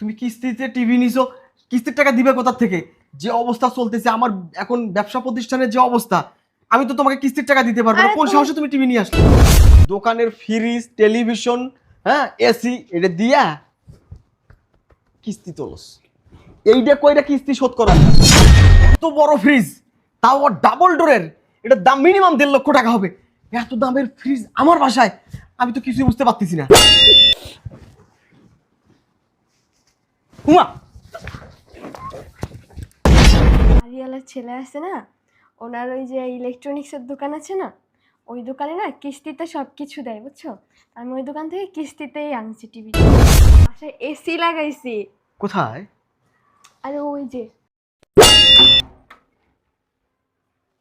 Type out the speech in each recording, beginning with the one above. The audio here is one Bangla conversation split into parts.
তুমি কিস্তিতে টিভি নিছো কিস্তির টাকা দিবে কোথা থেকে? যে অবস্থা চলতেছে আমার এখন ব্যবসা প্রতিষ্ঠানের যে অবস্থা আমি তো তোমাকে কিস্তির টাকা দিতে পারব না। কোন সাহসে তুমি টিভি নিয়ে আসলে? দোকানের ফ্রিজ টেলিভিশন হ্যাঁ এসি এটা দিয়া কিস্তি তোলস। এইটা কইরা কিস্তি শোধ করা। এত বড় ফ্রিজ তাও ডাবল ডোরের এটার দাম মিনিমাম দেড় লক্ষ টাকা হবে। এত দামের ফ্রিজ আমার বাসায় আমি তো কিছুই বুঝতে পারতেছি না। উমা আরিয়ালার ছেলে আছে না ওনার ওই যে ইলেকট্রনিক্সের দোকান আছে না ওই দোকানে না কিস্তিতে সব কিছু দেয় বুঝছ? আমি ওই দোকান থেকে কিস্তিতেই আনছি টিভি। বাসায় এসি লাগাইছি। কোথায়? আরে ওই যে।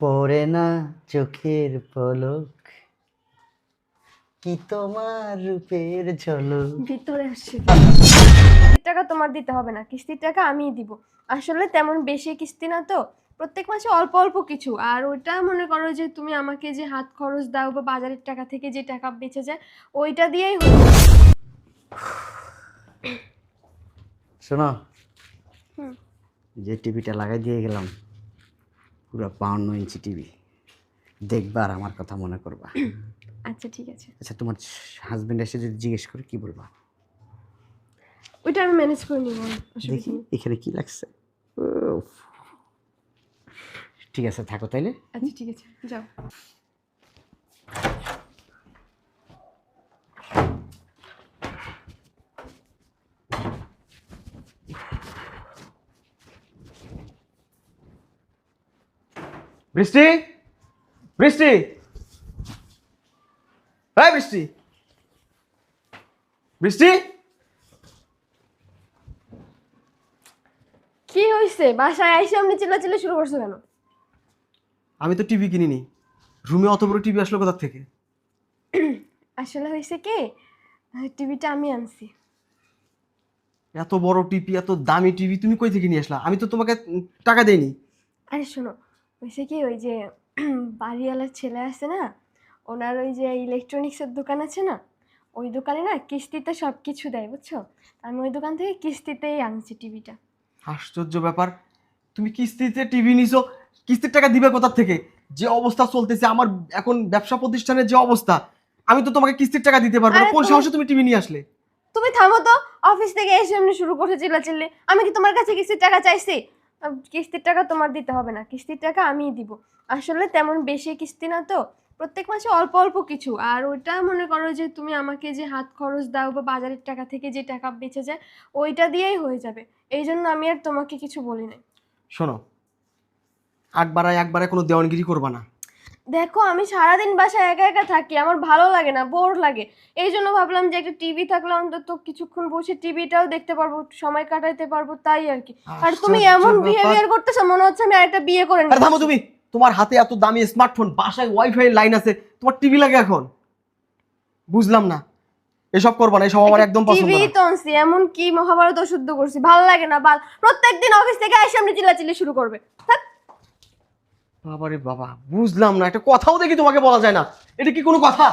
পড়ে না চোখের পলক কি তোমার রূপের ঝলক? ভিতরে আসছে। টাকা তোমার দিতে হবে না কিস্তির টাকা আমিই দিব। আসলে তেমন বেশি কিস্তি না তো প্রত্যেক মাসে অল্প অল্প কিছু। আর ওইটা মনে করো যে তুমি আমাকে যে হাত খরচ দাও বা বাজারের টাকা থেকে যে টাকা বেঁচে যায় ওইটা দিয়েই যাবে। শোনো হুম। যে টিভিটা লাগাই দিয়ে গেলাম পুরো বাউন্ন ইঞ্চি টিভি। দেখবার আমার কথা মনে করবা। আচ্ছা ঠিক আছে। আচ্ছা তোমার হাজবেন্ড এসে যদি জিজ্ঞেস করে কি বলবা? ওইটা আমি ম্যানেজ করে নিব দেখি এখানে কি লাগছে। ঠিক আছে থাকো তাইলে। আচ্ছা ঠিক আছে যাও। বৃষ্টি? বৃষ্টি? হ্যাঁ বৃষ্টি। বৃষ্টি? কি হয়েছে বাসায় আইসে আপনি চিল্লাচিল্লি শুরু করছ কেন? আমি তো টিভি কিনিনি। রুমে অত বড় টিভি আসলো কোথা থেকে? আসলে হয়েছে কি টিভিটা আমি আনছি। এত বড় টিভি এত দামি টিভি তুমি কই থেকে নিয়ে আসলা? আমি তো তোমাকে টাকা দেইনি। আরে শোনো হয়েছে কি ওই যে বাড়িওয়ালার ছেলে আছে না ওনার ওই যে ইলেকট্রনিক্সের দোকান আছে না ওই দোকানে না কিস্তিতে সব কিছু দেয় বুঝছ? আমি ওই দোকান থেকে কিস্তিতেই আনছি টিভিটা। আশ্চর্য ব্যাপার। তুমি কিস্তিতে টিভি নিছো কিস্তির টাকা দিবে কোথা থেকে? যে অবস্থা চলতেছে আমার এখন ব্যবসা প্রতিষ্ঠানের যে অবস্থা আমি তো তোমাকে কিস্তির টাকা দিতে পারব না। আরে কোন তুমি- সাহসে তুমি টিভি নিয়ে আসলে? তুমি থামো তো অফিস থেকে এসে এমনি শুরু করছে চিল্লাচিল্লি। আমি কি তোমার কাছে কিস্তির টাকা চাইছি? কিস্তির টাকা তোমার দিতে হবে না কিস্তির টাকা আমিই দিব। আসলে তেমন বেশি কিস্তি না তো। প্রত্যেক মাসে অল্প অল্প কিছু। আর ওইটা মনে করো যে তুমি আমাকে যে হাত খরচ দাও বা বাজারের টাকা থেকে যে টাকা বেঁচে যায় ওইটা দিয়েই হয়ে যাবে। এই জন্য আমি আর তোমাকে কিছু বলি নাই। শোনো একবারায় একবারে কোনো দেওয়ানগিরি করবা না। দেখো আমি সারাদিন বাসায় একা একা থাকি আমার ভালো লাগে না বোর লাগে। এই জন্য ভাবলাম যে একটা টিভি থাকলে অন্তত কিছুক্ষণ বসে টিভিটাও দেখতে পারব সময় কাটাইতে পারব তাই আর কি। আর তুমি এমন বিহেভিয়ার করতেছো মনে হচ্ছে আমি আরেকটা বিয়ে করে আরে থামো তুমি। তোমার হাতে এত দামি স্মার্টফোন বাসায় ওয়াইফাই লাইন আছে তোমার টিভি লাগে এখন? বুঝলাম না। এসব করবা না এসব আমার একদম পছন্দ টিভি তো আনছি এমন কি মহাভারত অশুদ্ধ করছি ভালো লাগে না বাল প্রত্যেকদিন অফিস থেকে এসে আপনি চিল্লাচিল্লি শুরু করবে। বাবা বাবারে বাবা বুঝলাম না একটা কথাও দেখি তোমাকে বলা যায় না। এটা কি কোনো কথা?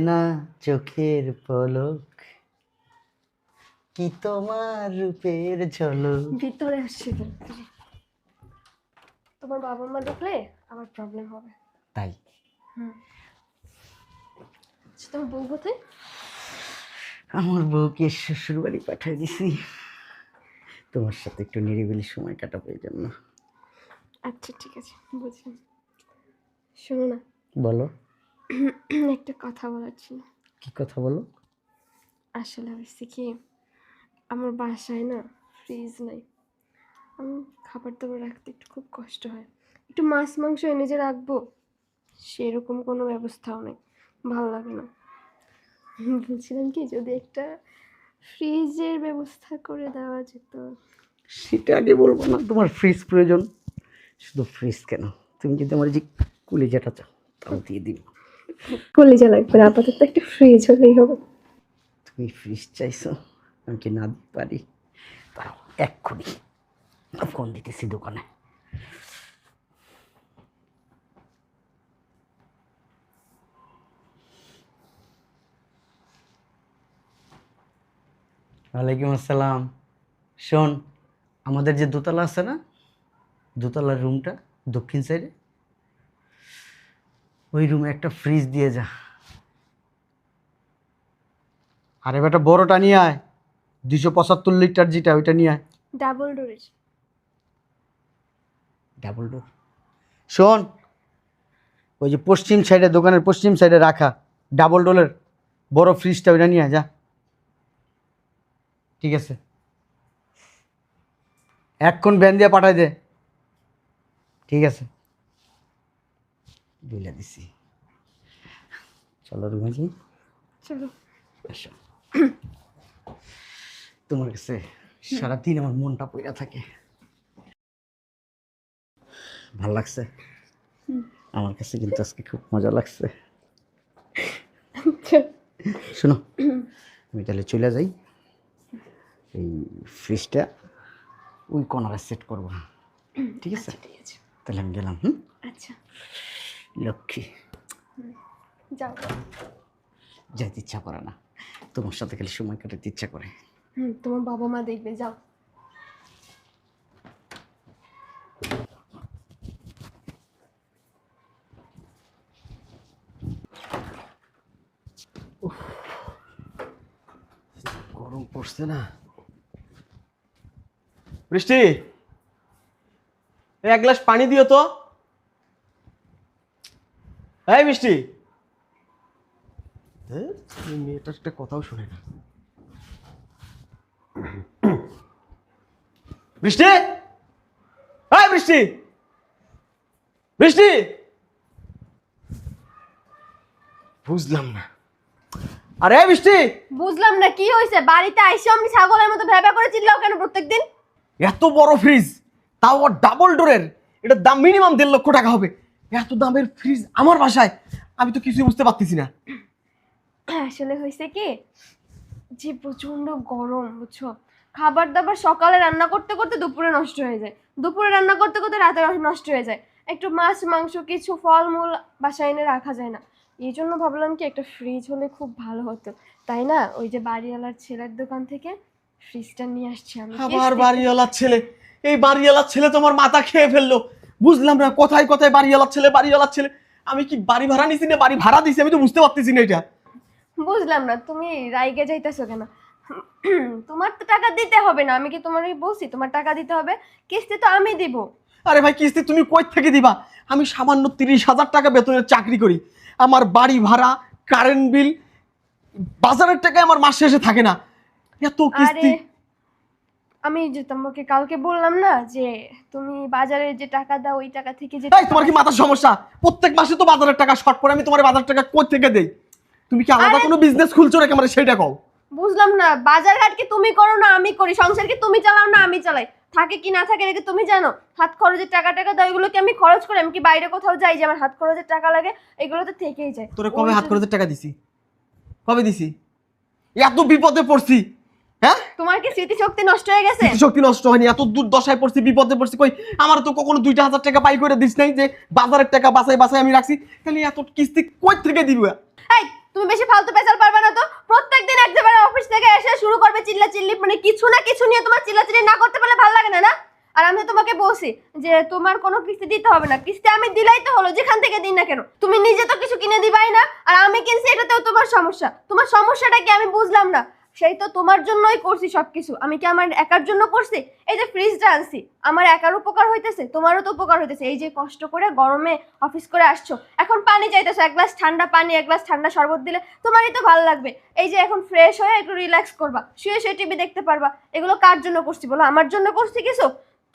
না চোখের পলক কি তোমার রূপের ঝলক? ভিতরে আসছে। তোমার বাবা মা দেখলে আমার প্রবলেম হবে। তাই? হুম। আচ্ছা, তোমার বউ কোথায়? আমার বউকে শ্বশুর বাড়ি পাঠিয়ে দিছি। তোমার সাথে একটু নিরিবিলি সময় কাটাবো এই জন্য। আচ্ছা ঠিক আছে বুঝলাম। শোনো না। বলো। একটা কথা বলার ছিল কি কথা বলো? আসলে হয়েছে কি আমার বাসায় না ফ্রিজ নাই। আমি খাবার দাবার রাখতে একটু খুব কষ্ট হয়। একটু মাছ মাংস এনে যে রাখব সেরকম কোনো ব্যবস্থাও নেই। ভালো লাগে না। বলছিলাম কি যদি একটা ফ্রিজের ব্যবস্থা করে দেওয়া যেত। সেটা আগে বলব না তোমার ফ্রিজ প্রয়োজন। শুধু ফ্রিজ কেন? তুমি যদি আমার যে কুলিজাটা চাও তাও দিয়ে দিন কলিজা লাগবে না আপাতত একটা ফ্রিজ হলেই হবে। তুমি ফ্রিজ চাইছো আমি কি না দিতে পারি? তাও এক্ষুনি। ফোন দিতেছি দোকানে। ওয়ালাইকুম আসসালাম। শোন আমাদের যে দোতলা আছে না দোতলার রুমটা দক্ষিণ সাইডে ওই রুমে একটা ফ্রিজ দিয়ে যা। আরে বেটা বড়টা নিয়ে আয়। দুশো পঁচাত্তর লিটার যেটা ওইটা নিয়ে আয়। ডাবল ডোরের ডাবল ডোর শোন ওই যে পশ্চিম সাইডে দোকানের পশ্চিম সাইডে রাখা। ডাবল ডোলের বড় ফ্রিজটা ওইটা নিয়ে আয়, যা। ঠিক আছে। এক্ষণ ব্যান দিয়ে পাঠাই দে। ঠিক আছে। বুঝলে দিছি। চলো রুমে যাই চলো। এসো তোমার কাছে সারাদিন আমার মনটা পইরা থাকে। ভালো লাগছে? আমার কাছে কিন্তু আজকে খুব মজা লাগছে। শোনো আমি তাহলে চলে যাই। এই ফ্রিজটা ওই কর্নারে সেট করব। ঠিক আছে? ঠিক আছে। তাহলে আমি গেলাম হুম? আচ্ছা। লক্ষ্মী। যাও। যাইতে ইচ্ছা করে না। তোমার সাথে খালি সময় কাটাতে ইচ্ছা করে। হুম তোমার বাবা মা দেখবে যাও। গরম পড়ছে না। বৃষ্টি এক গ্লাস পানি দিও তো। এই বৃষ্টি ধ্যার, মেয়েটার একটা কথাও শুনে না। বৃষ্টি এই বৃষ্টি বৃষ্টি বুঝলাম না। আরে বৃষ্টি বুঝলাম না কি হয়েছে? বাড়িতে আইসে আমি ছাগলের মতো ভেবে করে চিল্লাও কেন প্রত্যেকদিন? এত বড় ফ্রিজ তাও ডাবল ডোরের এটার দাম মিনিমাম দেড় লক্ষ টাকা হবে। এত দামের ফ্রিজ আমার বাসায়? আমি তো কিছুই বুঝতে পারতেছি না। আসলে হয়েছে কি? যে প্রচণ্ড গরম বুঝছ? খাবার দাবার সকালে রান্না করতে করতে দুপুরে নষ্ট হয়ে যায়। দুপুরে রান্না করতে করতে রাতে নষ্ট হয়ে যায়। একটু মাছ মাংস কিছু ফলমূল বাসায় এনে রাখা যায় না। এই জন্য ভাবলাম কি একটা ফ্রিজ হলে খুব ভালো হতো। তাই না? ওই যে বাড়িওয়ালার ছেলের দোকান থেকে ফ্রিজটা নিয়ে আসছি আমি। আবার বাড়িওয়ালার ছেলে। এই বাড়িওয়ালার ছেলে তোমার মাথা খেয়ে ফেলল। বুঝলাম না কোথায় কোথায় বাড়ি বাড়িওয়ালার ছেলে বাড়ি বাড়িওয়ালার ছেলে। আমি কি বাড়ি ভাড়া নিছি না বাড়ি ভাড়া দিছি? আমি তো বুঝতে পারতেছি না এটা। বুঝলাম না তুমি রাইগে যাইতেছো কেন? তোমার তো টাকা দিতে হবে না আমি কি তোমার বলছি? তোমার টাকা দিতে হবে কিস্তি তো আমি দিব। আরে ভাই কিস্তি তুমি কই থেকে দিবা? আমি সামান্য তিরিশ হাজার টাকা বেতনের চাকরি করি। আমার বাড়ি ভাড়া কারেন্ট বিল বাজারের টাকায় আমার মাস শেষে থাকে না। এত কিস্তি আমি যে তোমাকে কালকে বললাম না যে তুমি বাজারে যে টাকা দাও ওই টাকা থেকে যে এই তোমার কি মাথার সমস্যা? প্রত্যেক মাসে তো বাজারের টাকা শর্ট পড়ে আমি তোমার বাজার টাকা কই থেকে দেই? তুমি কি আলাদা কোনো বিজনেস খুলছো নাকি আমার সেটা কও? বুঝলাম না বাজার ঘাট কি তুমি করো না আমি করি? সংসার কি তুমি চালাও না আমি চালাই? থাকে কি না থাকে এটা কি তুমি জানো? হাত খরচের টাকা টাকা দাও এগুলো কি আমি খরচ করি? আমি কি বাইরে কোথাও যাই যে আমার হাত খরচের টাকা লাগে এগুলো তো থেকেই যায়। তোরে কবে হাত খরচের টাকা দিছি? কবে দিছি? এত বিপদে পড়ছি। হ্যাঁ? তোমার কি স্মৃতিশক্তি নষ্ট হয়ে গেছে? শক্তি নষ্ট হয়নি এত দূর পড়ছি বিপদে পড়ছি। কই আমার তো কখনো দুইটা হাজার টাকা পাই করে দিস নাই যে বাজারের টাকা বাসায় বাসায় আমি রাখছি। তাহলে এত কিস্তি কই থেকে দিব? এই তুমি বেশি ফালতু পেছাল পারবে না তো? প্রত্যেকদিন একেবারে অফিস থেকে এসে শুরু করবে চিল্লা চিল্লি মানে কিছু না কিছু নিয়ে তোমার চিল্লা চিল্লি না করতে পারলে ভালো লাগে না না? আর আমি তোমাকে বলছি যে তোমার কোনো কিস্তি দিতে হবে না। কিস্তি আমি দিলাই তো হলো যেখান থেকে দিন না কেন? তুমি নিজে তো কিছু কিনে দিবাই না আর আমি কিনছি এটাতেও তোমার সমস্যা। তোমার সমস্যাটা কি আমি বুঝলাম না। সেই তো তোমার জন্যই করছি সবকিছু। আমি কি আমার একার জন্য করছি? এই যে ফ্রিজটা আনছি, আমার একার উপকার হইতেছে, তোমারও তো উপকার হইতেছে। এই যে কষ্ট করে গরমে অফিস করে আসছো, এখন পানি চাইতেছো, এক গ্লাস ঠান্ডা পানি, এক গ্লাস ঠান্ডা শরবত দিলে তোমারই তো ভালো লাগবে। এই যে এখন ফ্রেশ হয়ে একটু রিল্যাক্স করবা, শুয়ে শুয়ে টিভি দেখতে পারবা। এগুলো কার জন্য করছি বলো? আমার জন্য করছি কিছু?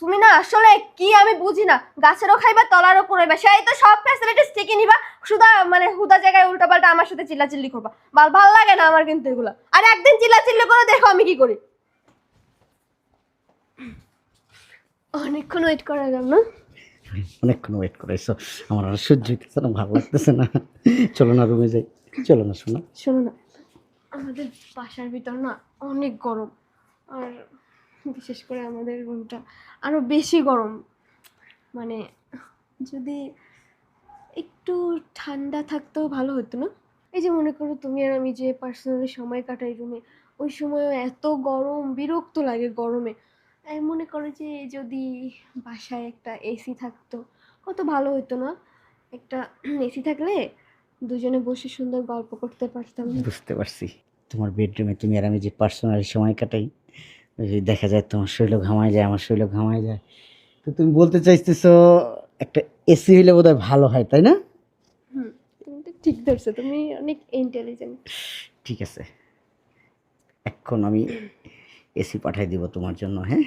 তুমি না আসলে কি আমি বুঝি না। গাছেরও খাইবা তলারও পুরাইবা। সেই তো সব ফ্যাসিলিটিস ঠিকই নিবা। শুধু মানে হুদা জায়গায় উল্টাপাল্টা আমার সাথে চিল্লাচিল্লি করবা। ভালো ভালো লাগে না আমার কিন্তু এগুলো। আর একদিন চিল্লাচিল্লি করে দেখো আমি কি করি। অনেকক্ষণ ওয়েট করা গেল না অনেকক্ষণ ওয়েট করেছ আমার আর সহ্য হইতেছে না ভালো লাগতেছে না। চলো না রুমে যাই। চলো না শোনো। শোনো না। আমাদের বাসার ভিতর না অনেক গরম। আর বিশেষ করে আমাদের রুমটা আরও বেশি গরম। মানে যদি একটু ঠান্ডা থাকতেও ভালো হতো না? এই যে মনে করো তুমি আর আমি যে পার্সোনালি সময় কাটাই রুমে, ওই সময়ও এত গরম, বিরক্ত লাগে গরমে। আমি মনে করো যে যদি বাসায় একটা এসি থাকতো, কত ভালো হতো না? একটা এসি থাকলে দুজনে বসে সুন্দর গল্প করতে পারতাম। বুঝতে পারছি। তোমার বেডরুমে তুমি আর আমি যে পার্সোনালি সময় কাটাই দেখা যায় তোমার শরীর ঘামায় যায় আমার শরীর ঘামায় যায়। তো তুমি বলতে চাইতেছো একটা এসি হইলে বোধহয় ভালো হয় তাই না? ঠিক ধরছো তুমি অনেক ইন্টেলিজেন্ট ঠিক আছে। এখন আমি এসি পাঠাই দিব তোমার জন্য হ্যাঁ?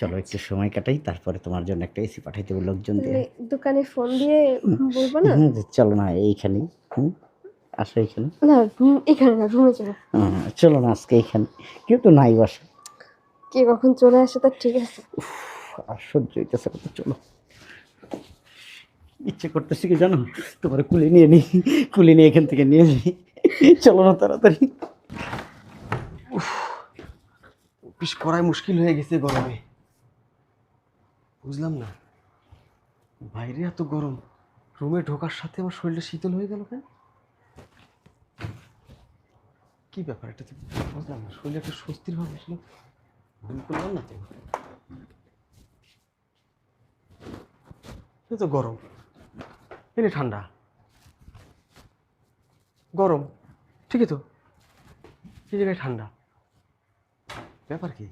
চলো একটু সময় কাটাই তারপরে তোমার জন্য একটা এসি পাঠাই দেবো লোকজন দিয়ে। দোকানে ফোন দিয়ে বলব না? চলো না এইখানেই হুম? আসো এখানে। না এখানে না রুমে যাব হ্যাঁ, চলো না আজকে এইখানে কেউ তো নাই বাসা কে কখন চলে আসে তার ঠিক আছে। আর সহ্য হইতেছে না চলো। ইচ্ছে করতেছি কি জানো? তোমার কুলি নিয়ে নিই কুলি নিয়ে এখান থেকে নিয়ে যাই। চলো না তাড়াতাড়ি। অফিস করাই মুশকিল হয়ে গেছে গরমে। বুঝলাম না বাইরে এত গরম রুমে ঢোকার সাথে আমার শরীরটা শীতল হয়ে গেল কেন? কি ব্যাপার এটা তো বুঝলাম না শরীরে একটা স্বস্তির ভাব আসলো তো গরম। এনে ঠান্ডা। গরম। ঠিকই তো। এই জায়গায় ঠান্ডা। ব্যাপার কি?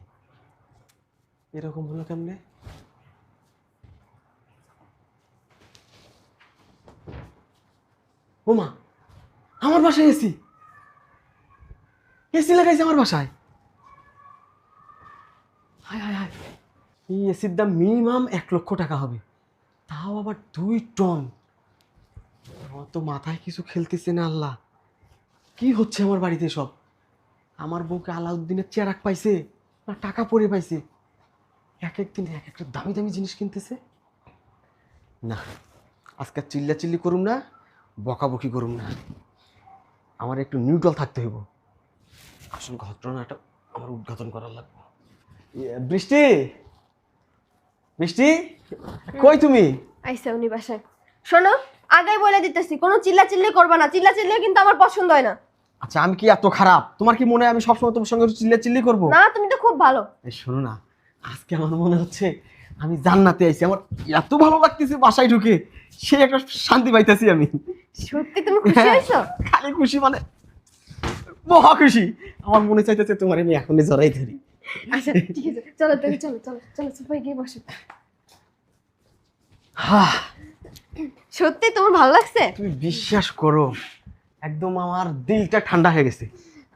এরকম হলো কেমনে? ওমা, আমার বাসায় এসি। এসি লাগাইছে আমার বাসায়। হায় হায় হায়। এই এসির দাম মিনিমাম এক লক্ষ টাকা হবে। তাও আবার দুই টন। আমার তো মাথায় কিছু খেলতেছে না আল্লাহ। কি হচ্ছে আমার বাড়িতে সব? আমার বউকে আলাউদ্দিনের চেরাক পাইছে না টাকা পরে পাইছে? এক এক দিন এক একটা দামি দামি জিনিস কিনতেছে? না, আজকে চিল্লা চিল্লি করুম না, বকাবকি করুম না। আমার একটু নিউট্রাল থাকতে হইব। আসল ঘটনাটা আমার উদ্ঘাটন করার লাগবে। বৃষ্টি? বৃষ্টি? কই তুমি? আইসা উনি বাসায়। শোনো আগেই বলে দিতেছি কোনো চিল্লা চিল্লি করবে না। চিল্লা চিল্লি কিন্তু আমার পছন্দ হয় না। আচ্ছা আমি কি এত খারাপ? তোমার কি মনে হয় আমি সবসময় তোমার সঙ্গে চিল্লা চিল্লি করব? না তুমি তো খুব ভালো। এই শোনো না আজকে আমার মনে হচ্ছে আমি জান্নাতে আইছি। আমার এত ভালো লাগতেছে বাসায় ঢুকে সে একটা শান্তি পাইতেছি আমি। সত্যি তুমি খুশি হয়েছো? খালি খুশি মানে মহা খুশি। আমার মনে চাইতেছে তোমার আমি এখনই জড়াই ধরি। আচ্ছা ঠিক আছে চলো তুমি চলো চলো চলো সোফায় গিয়ে বসো। সত্যি তোমার ভালো লাগছে? তুমি বিশ্বাস করো একদম আমার দিলটা ঠান্ডা হয়ে গেছে।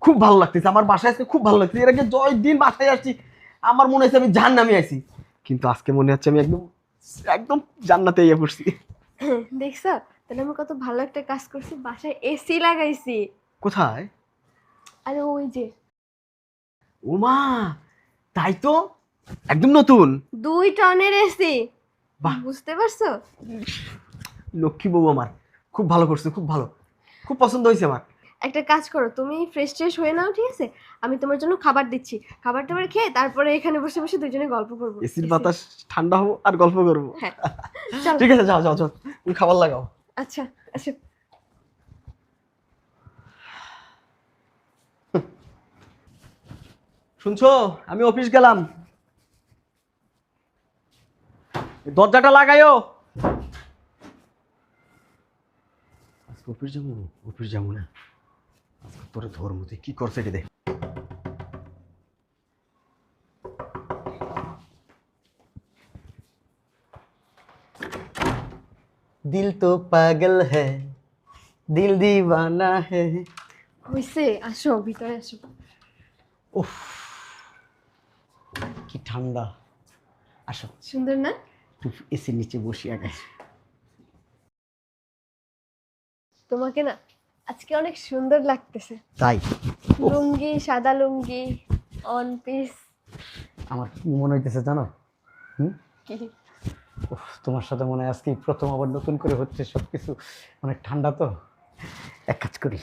খুব ভালো লাগতেছে আমার বাসায় আজকে খুব ভালো লাগছে এর আগে জয় দিন বাসায় আসছি আমার মনে হচ্ছে আমি জান নামে আছি। কিন্তু আজকে মনে হচ্ছে আমি একদম একদম জান্নাতে ইয়ে পড়ছি। দেখছ? তাহলে আমি কত ভালো একটা কাজ করছি বাসায় এসি লাগাইছি। কোথায়? আরে ওই যে ওমা তাই তো? একদম নতুন। দুই টনের এসি। বাহ। বুঝতে পারছ? লক্ষ্মী বউ আমার। খুব ভালো করছে খুব ভালো। খুব পছন্দ হয়েছে আমার। একটা কাজ করো তুমি ফ্রেশ ট্রেশ হয়ে নাও ঠিক আছে? আমি তোমার জন্য খাবার দিচ্ছি। খাবার টাবার খেয়ে তারপরে এখানে বসে বসে দুজনে গল্প করব। এসির বাতাস ঠান্ডা হব আর গল্প করব। হ্যাঁ ঠিক আছে যাও যাও যাও। তুমি খাবার লাগাও। আচ্ছা আচ্ছা শুনছো? আমি অফিস গেলাম। দরজাটা লাগাইও। আজকে অফিস যাব অফিস যাব না। আজকে তোরে ধর্ম তুই কি করছে এটা দেখ। দিল তো পাগল হ্যাঁ দিল দিওয়ানা হ্যাঁ হয়েছে আসো ভিতরে আসো। উফ। কি ঠান্ডা? আসো। সুন্দর না? একটু এসির নিচে বসি আগে। তোমাকে না আজকে অনেক সুন্দর লাগতেছে। তাই? লুঙ্গি সাদা লুঙ্গি অন পিস আমার কি মনে হইতেছে জানো? হুম? কি? উফ, তোমার সাথে মনে হয় আজকে প্রথম আবার নতুন করে হচ্ছে সব কিছু অনেক ঠান্ডা তো। এক কাজ করি।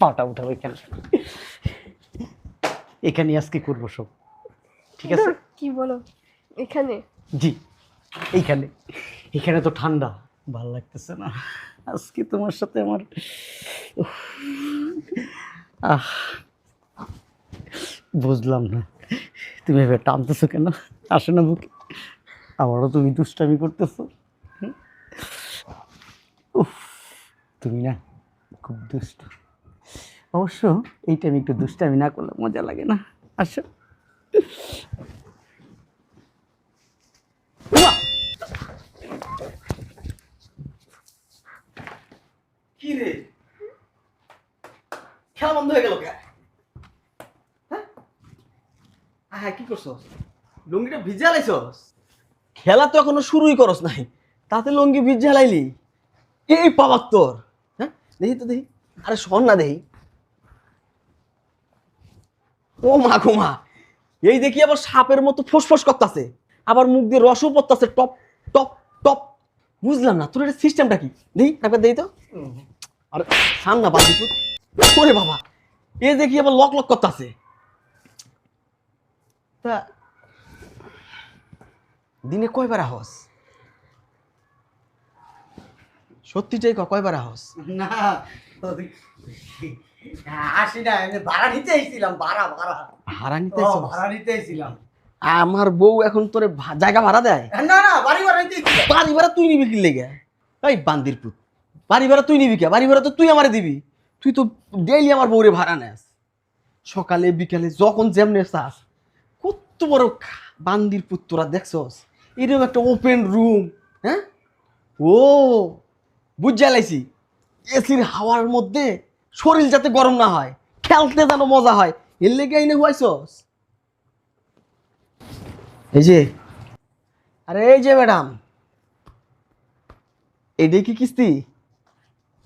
পাটা উঠাবো এখানে। এখানে আজকে করব সব। ঠিক আছে? কি বলো? এখানে? জি এইখানে। এখানে তো ঠান্ডা ভালো লাগতেছে না। আজকে তোমার সাথে আমার আহ বুঝলাম না। তুমি এভাবে টানতেছো কেন? আসো না বুকে? আবারও তুমি দুষ্টামি করতেছো? উফ তুমি না খুব দুষ্ট। অবশ্য এইটা আমি একটু দুষ্টামি না করলে মজা লাগে না। আসো! খেলা হয়ে লুঙ্গিটা ভিজে লাইছস খেলা তো এখনও শুরুই করস নাই। তাতে লুঙ্গি ভিজে লাইলি এই পাওয়ার তোর। হ্যাঁ? দেখি তো দেখি। আরে শোন না দেখি। ও মা গো এই দেখি আবার সাপের মতো ফোসফোস করতেছে। আবার মুখ দিয়ে রসও পড়তেছে, টপ টপ টপ। বুঝলাম না, তোর এটা সিস্টেমটা কি? দেখি একবার দেখি তো। আরে, সান না বাদি ওরে বাবা, এ দেখি আবার লক লক করতেছে। তা, দিনে কয়বার আহস? সত্যিটাই কয়বার আহস? না আসি না এমনি ভাড়া নিতে এসেছিলাম ভাড়া ভাড়া। ভাড়া নিতে ভাড়া নিতে এসেছিলাম। আমার বউ এখন তোরে জায়গা ভাড়া দেয়? না না বাড়ি ভাড়া নিতে বাড়ি ভাড়া তুই নিবি কি লেগে? এই বান্দির পুত বাড়ি ভাড়া তুই নিবি কে? বাড়ি ভাড়া তো তুই আমারে দিবি। তুই তো ডেইলি আমার বউরে ভাড়া নেস। সকালে বিকালে যখন যেমনে চাস। কত বড় বান্দির পুত তোরা দেখছস? এরকম একটা ওপেন রুম হ্যাঁ? ও বুঝ জ্বালাইছি। এসির হাওয়ার মধ্যে শরীর যাতে গরম না হয়, খেলতে যেন মজা হয়। এর লেগে এনে হুয়াইছস এই যে, আরে এই যে ম্যাডাম এটাই কি কিস্তি?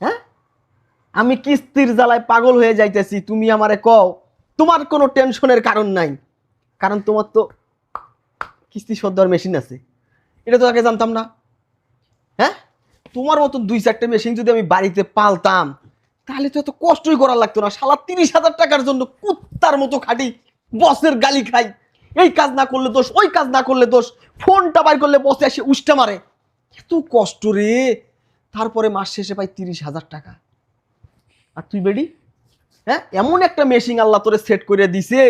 হ্যাঁ? আমি কিস্তির জ্বালায় পাগল হয়ে যাইতেছি, তুমি আমারে কও, তোমার কোনো টেনশনের কারণ নাই। কারণ তোমার তো কিস্তি শোধ দেওয়ার মেশিন আছে। এটা তো আগে জানতাম না। হ্যাঁ? তোমার মতো দুই চারটে মেশিন যদি আমি বাড়িতে পালতাম তাহলে তো এত কষ্টই করা লাগতো না। শালা তিরিশ হাজার টাকার জন্য কুত্তার মতো খাটি বসের গালি খাই। এই কাজ না করলে দোষ, ওই কাজ না করলে দোষ। ফোনটা বাইর করলে বসে এসে উষ্টা মারে। এত কষ্ট রে। তারপরে মাস শেষে পাই তিরিশ হাজার টাকা। আর তুই বেডি? হ্যাঁ এমন একটা মেশিন আল্লাহ তোরে সেট করে দিছে।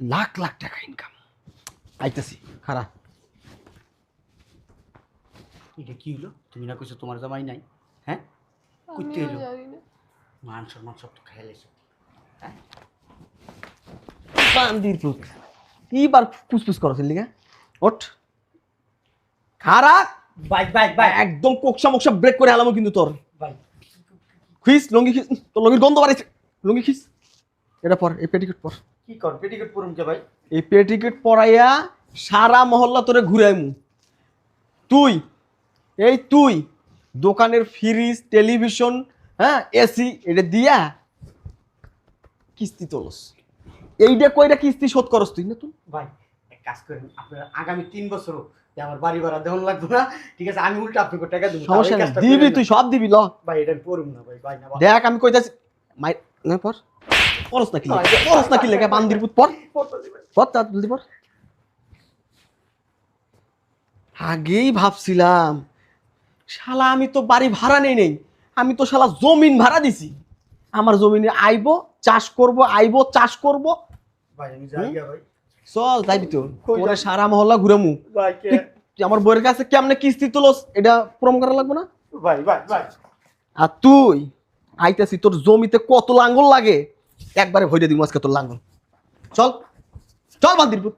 লাখ লাখ টাকা ইনকাম আইতেছি খারাপ এটা কি হলো তুমি না কইছো তোমার জামাই নাই। হ্যাঁ? করতে না। মান সম্মান সব তো খেয়ে লেছো বান্দির পুত। এইবার ফুসফুস করো লিগা ওঠ। খারাপ বাইক বাইক বাইক একদম কোকসা মোকসা ব্রেক করে আলামো কিন্তু তোর। খিস লঙ্গি খিস। তোর লঙ্গির গন্ধ বাড়াইছে। লঙ্গি খিস। এটা পর এই পেটিকোট পর। কি কর পেটিকোট পরুম কে ভাই? এই পেটিকোট পরাইয়া সারা মহল্লা তোরে ঘুরাইমু। তুই এই তুই। দোকানের ফ্রিজ টেলিভিশন হ্যাঁ এসি এটা দিয়া কিস্তি তোলস। এইটা কইরা কিস্তি শোধ করস তুই না তুই ভাই এক কাজ করেন আপনারা আগামী তিন বছর আমার বাড়ি ভাড়া দেওয়ান লাগবে না ঠিক আছে আমি উল্টা আপনাকে টাকা দেবো সমস্যা নেই দিবি তুই সব দিবি ল। ভাই এটা পড়ুম না ভাই ভাই না দেখ আমি কইতাছি মাই না পর পরস না কি লেগে পরস না কি লেগে বান্দির পুত পর পর তা জলদি পর আগেই ভাবছিলাম শালা আমি তো বাড়ি ভাড়া নেই নেই। আমি তো শালা জমিন ভাড়া দিছি। আমার জমিনে আইবো চাষ করব আইবো চাষ করব। চল যাইবি তো যাবি? সারা মহল্লা ঘুরেমু। আমার বইয়ের কাছে কেমনে কিস্তি তুলস? এটা প্রম করা লাগবে না? আর তুই আইতাছি তোর জমিতে কত লাঙ্গল লাগে? একবারে ভরে দিব আজকে তোর লাঙ্গল। চল চল বান্দির পুত।